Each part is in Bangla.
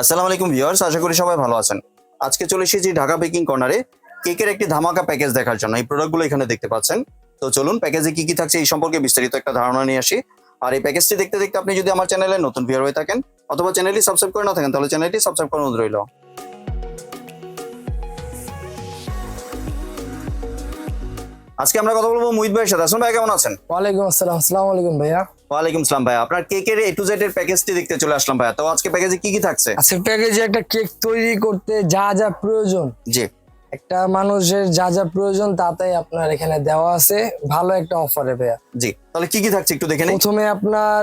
আসসালামু আলাইকুম ভিউয়ার্স, আশা করি সবাই ভালো আছেন। আজকে চলে এসেছি ঢাকা বেকিং কর্নারে কেকের একটি ধামাকা প্যাকেজ দেখার জন্য। এই প্রোডাক্টগুলো এখানে দেখতে পাচ্ছেন। তো চলুন প্যাকেজে কি কি থাকছে এই সম্পর্কে বিস্তারিত একটা ধারণা নিয়ে আসি। আর এই প্যাকেজটি দেখতে দেখতে আপনি যদি আমার চ্যানেলে নতুন ভিউয়ার হয়ে থাকেন, অথবা চ্যানেলটি সাবস্ক্রাইব করে না থাকেন, তাহলে চ্যানেলটি সাবস্ক্রাইব করে অনুরোধ রইল। আজকে আমরা কথা বলব মুহিত ভাইয়ের সাথে। আসুন ভাই কেমন আছেন? ওয়ালাইকুম আসসালাম আসসালামু আলাইকুম ভাইয়া। ওয়ালাইকুম সালাম ভাই আপনার কেকের এ টু জেড এর প্যাকেজটি দেখতে চলে আসলাম ভাইয়া। তো আজকে প্যাকেজে কি কি থাকছে? আজকে প্যাকেজে একটা কেক তৈরি করতে যা যা প্রয়োজন। জি। একটা মানুষের যা যা প্রয়োজন তাতেই আপনার এখানে দেওয়া আছে। ভালো একটা অফারে ভাইয়া। জি। তাহলে কি কি থাকছে একটু দেখে নিই? প্রথমে আপনার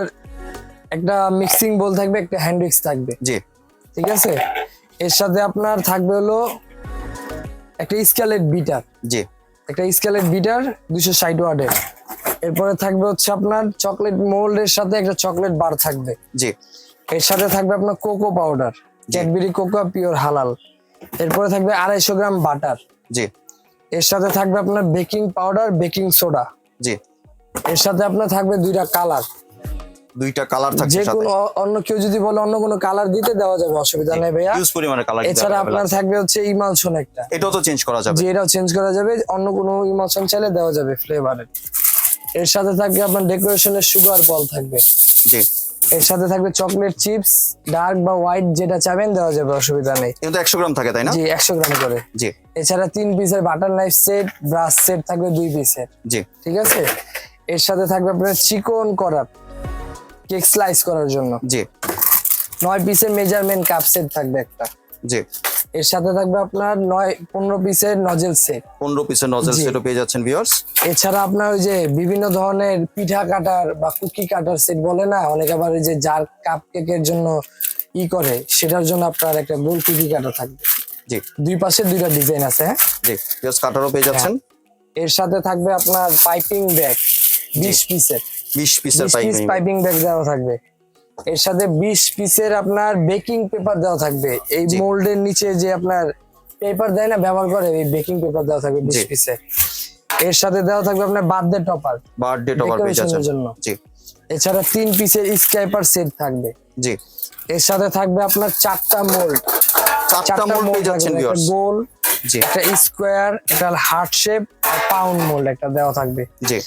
একটা মিক্সিং বোল থাকবে একটা হ্যান্ড উইক্স থাকবে। জি। ঠিক আছে? এর সাথে আপনার থাকবে হলো একটা স্কেলেট বিটার জি। একটা স্কেলেট বিটার দুশো ষাট ওয়ার্ডের এরপরে থাকবে হচ্ছে আপনার চকলেট মোল্ডের সাথে একটা চকলেট বার থাকবে। জি। এর সাথে থাকবে আপনার cocoa powder Cadbury cocoa pure হালাল। এরপরে থাকবে আড়াইশো গ্রাম বাটার। জি। এর সাথে থাকবে আপনার বেকিং পাউডার বেকিং সোডা। জি। এর সাথে আপনার থাকবে দুইটা কালার। দুইটা কালার থাকছে যে কোনো অন্য কেউ যদি বলে অন্য কোনো কালার দিতে দেওয়া যাবে অসুবিধা নেই ভাইয়া। ইউজ পরিমাণে কালার এছাড়া আপনার থাকবে হচ্ছে ইমালশন একটা। এটাও তো চেঞ্জ করা যাবে। যে এটাও চেঞ্জ করা যাবে। অন্য কোনো ইমালশন চাইলে দেওয়া যাবে ফ্লেভারের এর। সাথে থাকবে আপনার ডেকোরেশনের সুগার বল থাকবে। জি। এর সাথে থাকবে চকলেট চিপস ডার্ক বা হোয়াইট যেটা চাবেন দেওয়া যাবে অসুবিধা নেই। কিন্তু একশো গ্রাম থাকে তাই না? জি একশো গ্রাম করে। জি। এছাড়া তিন পিসের butter knife set brush set থাকবে দুই পিসের জি। ঠিক আছে? এর সাথে থাকবে আপনার চিকন করার। কেক স্লাইস করার জন্য। জি। নয় পিসের মেজারমেন্ট কাপ সেট থাকবে একটা। জি। এর সাথে থাকবে আপনার নয় পনেরো পিসের নজেল সেট পনেরো পিসের নজল জি। সেটও পেয়ে যাচ্ছেন ভিউয়ার্স এছাড়া আপনার ওই যে বিভিন্ন ধরনের পিঠা কাটার বা কুকি কাটার সেট বলে না? অনেকে আবার ওই যে যার কাপ কেকের জন্য ই করে সেটার জন্য আপনার একটা গোল কুকি কাটা থাকবে। জি। দুই পাশে দুইটা ডিজাইন আছে হ্যাঁ? জি ভিউয়ার্স কাটারও পেয়ে যাচ্ছেন। এর সাথে থাকবে আপনার পাইপিং ব্যাগ বিশ পিসের। বিশ পিসের পাইপ। ব্যাগ দেওয়া থাকবে। এর সাথে বিশ পিসের আপনার বেকিং পেপার দেওয়া থাকবে। এই। মোল্ডের নিচে যে আপনার পেপার দেয় না ব্যবহার করে এই বেকিং পেপার দেওয়া থাকবে বিশ। পিসের। এর সাথে দেওয়া থাকবে আপনার বার্থডে টপার। বার্থডে টপার ডেকোরেশনের জন্য। জি। এছাড়া তিন পিসের স্ক্যাইপার সেট থাকবে। জি। এর সাথে থাকবে আপনার চারটা মোল্ড। চারটা মোল পেয়ে যাচ্ছেন একটা ভিউয়ার্স গোল জি। একটা স্কোয়ার একটা হার্ট শেপ আর পাউন্ড মোল্ড একটা দেওয়া থাকবে। জি।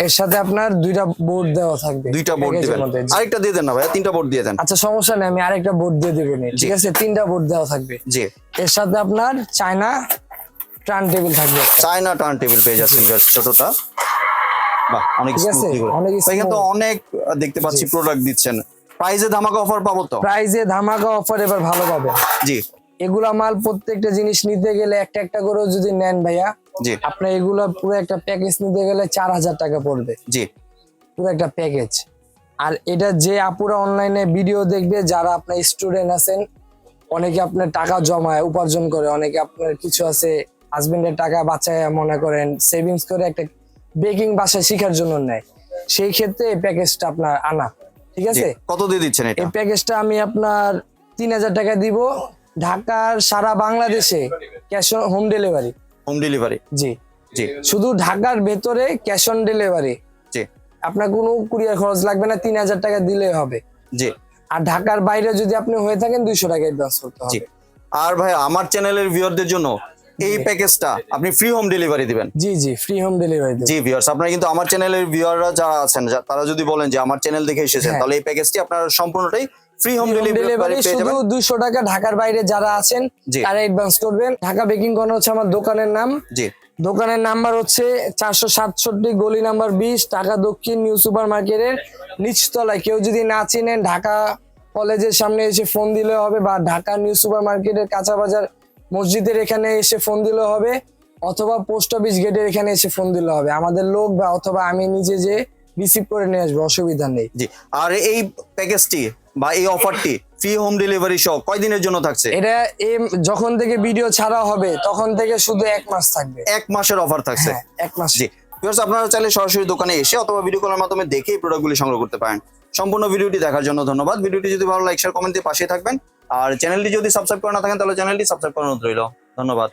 এর সাথে আপনার দুইটা বোর্ড দেওয়া থাকবে। দুইটা বোর্ড দিবেন। আরেকটা দিয়ে দেন না ভাইয়া তিনটা বোর্ড দিয়ে দেন। আচ্ছা সমস্যা নেই আমি আরেকটা বোর্ড দিয়ে দেবো ঠিক আছে? তিনটা বোর্ড দেওয়া থাকবে। জি। এর সাথে আপনার চায়না টার্ন টেবিল থাকবে। চায়না টার্ন টেবিল পেয়ে যাচ্ছেন ছোটটা। বাহ অনেক স্মুথলি করে। অনেক ভাই অনেক দেখতে পাচ্ছি প্রোডাক্ট দিচ্ছেন। প্রাইজে ধামাকা অফার পাবো তো? প্রাইজে ধামাকা অফার এবার ভালো পাবে জি। এগুলা মাল প্রত্যেকটা জিনিস নিতে গেলে একটা একটা করেও যদি নেন ভাইয়া আপনার এগুলো পুরো একটা প্যাকেজ নিতে গেলে চার হাজার টাকা পড়বে। জি। পুরো একটা প্যাকেজ আর এটা যে আপুরা অনলাইনে ভিডিও দেখবে যারা আপনার স্টুডেন্ট আছেন অনেকে আপনার টাকা জমায় উপার্জন করে অনেকে আপনার কিছু আছে হাজবেন্ডের টাকা বাঁচায় মনে করেন সেভিংস করে একটা বেকিং বাসায় শেখার জন্য নেয়। সেই ক্ষেত্রে এই প্যাকেজটা আপনার আনা ঠিক আছে? কত দিয়ে দিচ্ছেন এই প্যাকেজটা আমি আপনার তিন হাজার টাকা দিব ঢাকার সারা বাংলাদেশে cash on home delivery home delivery. জি। জি। শুধু ঢাকার ভেতরে ক্যাশ অন ডেলিভারি জি। আপনার কোনো কুরিয়ার খরচ লাগবে না তিন হাজার টাকা দিলে হবে। জি। আর ঢাকার বাইরে যদি আপনি হয়ে থাকেন দুইশো টাকা অ্যাডভান্স করতে জি। হবে আর ভাই আমার চ্যানেলের ভিউয়ারদের জন্য এই প্যাকেজটা আপনি ফ্রি হোম ডেলিভারি দিবেন। জি জি ফ্রি হোম ডেলিভারি জি ভিউয়ার্স আপনারা কিন্তু আমার চ্যানেলের ভিউয়াররা যারা আছেন তারা যদি বলেন যে আমার চ্যানেল দেখে এসেছেন হ্যাঁ। তাহলে এই প্যাকেজটি আপনারা সম্পূর্ণটাই ফ্রি হোম ডেলিভারি শুধু যাবেন। দুইশো টাকা ঢাকার বাইরে যারা আছেন তারা অ্যাডভান্স করবেন। ঢাকা বেকিং কর্নার হচ্ছে আমার দোকানের নাম। জি। দোকানের নাম্বার হচ্ছে চারশো সাতষট্টি গলি নাম্বার বিশ ঢাকা দক্ষিণ নিউ সুপার মার্কেটের নিচতলায়। কেউ যদি না চিনেন ঢাকা কলেজের সামনে এসে ফোন দিলে হবে বা ঢাকা নিউ সুপার মার্কেটের কাঁচা বাজার মসজিদের এখানে এসে ফোন দিলে হবে অথবা পোস্ট অফিস গেটের এখানে এসে ফোন দিলে হবে। আমাদের লোক বা অথবা আমি নিজে যে রিসিভ করে নিয়ে আসব অসুবিধা নেই। জি। আর এই প্যাকেজটি বা এই অফারটি ফ্রি হোম ডেলিভারি সহ কয়দিনের জন্য থাকছে? এটা যখন থেকে ভিডিও ছাড়া হবে তখন থেকে শুধু এক মাস থাকবে। এক মাসের অফার থাকছে। হ্যাঁ এক মাস। জি। ভিউয়ার্স আপনারা চাইলে সরাসরি দোকানে এসে অথবা ভিডিও কলের মাধ্যমে দেখে প্রোডাক্টগুলি সংগ্রহ করতে পারেন। সম্পূর্ণ ভিডিওটি দেখার জন্য ধন্যবাদ। ভিডিওটি যদি ভালো লাইক শেয়ার কমেন্ট দিয়ে পাশে থাকবেন। আর চ্যানেলটি যদি সাবস্ক্রাইব করে না থাকেন তাহলে চ্যানেলটি সাবস্ক্রাইব করানো রইল। ধন্যবাদ।